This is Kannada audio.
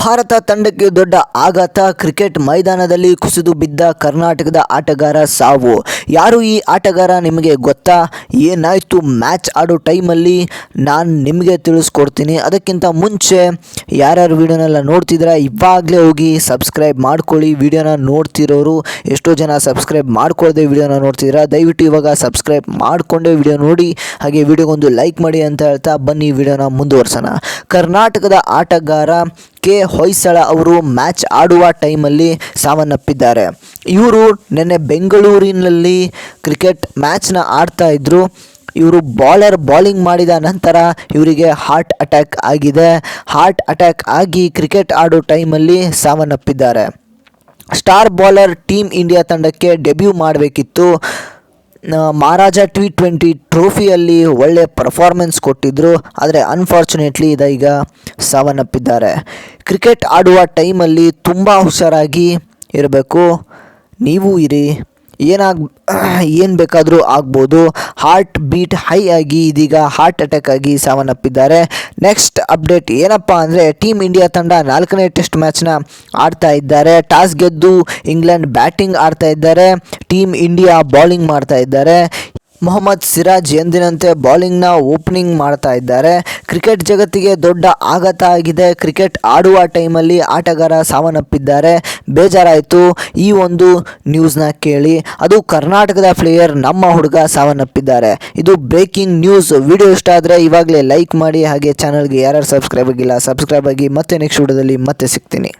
ಭಾರತ ತಂಡಕ್ಕೆ ದೊಡ್ಡ ಆಘಾತ. ಕ್ರಿಕೆಟ್ ಮೈದಾನದಲ್ಲಿ ಕುಸಿದು ಬಿದ್ದ ಕರ್ನಾಟಕದ ಆಟಗಾರ ಸಾವು. ಯಾರು ಈ ಆಟಗಾರ ನಿಮಗೆ ಗೊತ್ತಾ? ಏನಾಯಿತು ಮ್ಯಾಚ್ ಆಡೋ ಟೈಮಲ್ಲಿ? ನಾನು ನಿಮಗೆ ತಿಳಿಸ್ಕೊಡ್ತೀನಿ. ಅದಕ್ಕಿಂತ ಮುಂಚೆ ಯಾರ್ಯಾರು ವಿಡಿಯೋನೆಲ್ಲ ನೋಡ್ತಿದ್ದೀರಾ, ಇವಾಗಲೇ ಹೋಗಿ ಸಬ್ಸ್ಕ್ರೈಬ್ ಮಾಡ್ಕೊಳ್ಳಿ. ವಿಡಿಯೋನ ನೋಡ್ತಿರೋರು ಎಷ್ಟೋ ಜನ ಸಬ್ಸ್ಕ್ರೈಬ್ ಮಾಡ್ಕೊಳ್ಳದೆ ವಿಡಿಯೋನ ನೋಡ್ತಿದ್ದೀರಾ. ದಯವಿಟ್ಟು ಇವಾಗ ಸಬ್ಸ್ಕ್ರೈಬ್ ಮಾಡಿಕೊಂಡೇ ವಿಡಿಯೋ ನೋಡಿ. ಹಾಗೆ ವಿಡಿಯೋಗೊಂದು ಲೈಕ್ ಮಾಡಿ ಅಂತ ಹೇಳ್ತಾ ಬನ್ನಿ. ವಿಡಿಯೋನ ಮುಂದುವರ್ಸೋಣ. ಕರ್ನಾಟಕದ ಆಟಗಾರ ಕೆ ಹೊಯ್ಸಳ ಅವರು ಮ್ಯಾಚ್ ಆಡುವ ಟೈಮಲ್ಲಿ ಸಾವನ್ನಪ್ಪಿದ್ದಾರೆ. ಇವರು ನಿನ್ನೆ ಬೆಂಗಳೂರಿನಲ್ಲಿ ಕ್ರಿಕೆಟ್ ಮ್ಯಾಚ್ನ ಆಡ್ತಾ ಇದ್ದರು ಇವರು ಬಾಲರ್ ಬಾಲಿಂಗ್ ಮಾಡಿದ ನಂತರ ಇವರಿಗೆ ಹಾರ್ಟ್ ಅಟ್ಯಾಕ್ ಆಗಿದೆ. ಹಾರ್ಟ್ ಅಟ್ಯಾಕ್ ಆಗಿ ಕ್ರಿಕೆಟ್ ಆಡೋ ಟೈಮಲ್ಲಿ ಸಾವನ್ನಪ್ಪಿದ್ದಾರೆ. ಸ್ಟಾರ್ ಬಾಲರ್ ಟೀಮ್ ಇಂಡಿಯಾ ತಂಡಕ್ಕೆ ಡೆಬ್ಯೂ ಮಾಡಬೇಕಿತ್ತು. ಮಹಾರಾಜ ಟಿ ಟ್ವೆಂಟಿ ಟ್ರೋಫಿಯಲ್ಲಿ ಒಳ್ಳೆ ಪರ್ಫಾರ್ಮೆನ್ಸ್ ಕೊಟ್ಟಿದ್ದರು ಆದರೆ ಅನ್ಫಾರ್ಚುನೇಟ್ಲಿ ಇದೀಗ ಸಾವನ್ನಪ್ಪಿದ್ದಾರೆ. ಕ್ರಿಕೆಟ್ ಆಡುವ ಟೈಮಲ್ಲಿ ತುಂಬ ಹುಷಾರಾಗಿ ಇರಬೇಕು. ನೀವು ಇರಿ. ಏನಾಗ, ಏನು ಬೇಕಾದರೂ ಆಗ್ಬೋದು. ಹಾರ್ಟ್ ಬೀಟ್ ಹೈ ಆಗಿ ಇದೀಗ ಹಾರ್ಟ್ ಅಟ್ಯಾಕ್ ಆಗಿ ಸಾವನ್ನಪ್ಪಿದ್ದಾರೆ. ನೆಕ್ಸ್ಟ್ ಅಪ್ಡೇಟ್ ಏನಪ್ಪ ಅಂದರೆ ಟೀಮ್ ಇಂಡಿಯಾ ತಂಡ ನಾಲ್ಕನೇ ಟೆಸ್ಟ್ ಮ್ಯಾಚ್ನ ಆಡ್ತಾ ಇದ್ದಾರೆ. ಟಾಸ್ ಗೆದ್ದು ಇಂಗ್ಲೆಂಡ್ ಬ್ಯಾಟಿಂಗ್ ಆಡ್ತಾ ಇದ್ದಾರೆ. ಟೀಮ್ ಇಂಡಿಯಾ ಬೌಲಿಂಗ್ ಮಾಡ್ತಾ ಇದ್ದಾರೆ. ಮೊಹಮ್ಮದ್ ಸಿರಾಜ್ ಎಂದಿನಂತೆ ಬಾಲಿಂಗ್ನ ಓಪನಿಂಗ್ ಮಾಡ್ತಾ ಇದ್ದಾರೆ. ಕ್ರಿಕೆಟ್ ಜಗತ್ತಿಗೆ ದೊಡ್ಡ ಆಘಾತ ಆಗಿದೆ. ಕ್ರಿಕೆಟ್ ಆಡುವ ಟೈಮಲ್ಲಿ ಆಟಗಾರ ಸಾವನ್ನಪ್ಪಿದ್ದಾರೆ. ಬೇಜಾರಾಯಿತು. ಈ ಒಂದು ನ್ಯೂಸ್ನ ಕೇಳಿ ಅದು ಕರ್ನಾಟಕದ ಪ್ಲೇಯರ್ ನಮ್ಮ ಹುಡುಗ ಸಾವನ್ನಪ್ಪಿದ್ದಾರೆ. ಇದು ಬ್ರೇಕಿಂಗ್ ನ್ಯೂಸ್. ವಿಡಿಯೋ ಇಷ್ಟ ಆದರೆ ಇವಾಗಲೇ ಲೈಕ್ ಮಾಡಿ ಹಾಗೆ ಚಾನಲ್ಗೆ ಯಾರ್ಯಾರು ಸಬ್ಸ್ಕ್ರೈಬ್ ಆಗಿಲ್ಲ ಸಬ್ಸ್ಕ್ರೈಬ್ ಆಗಿ ಮತ್ತೆ ನೆಕ್ಸ್ಟ್ ವಿಡಿಯೋದಲ್ಲಿ ಮತ್ತೆ ಸಿಗ್ತೀನಿ.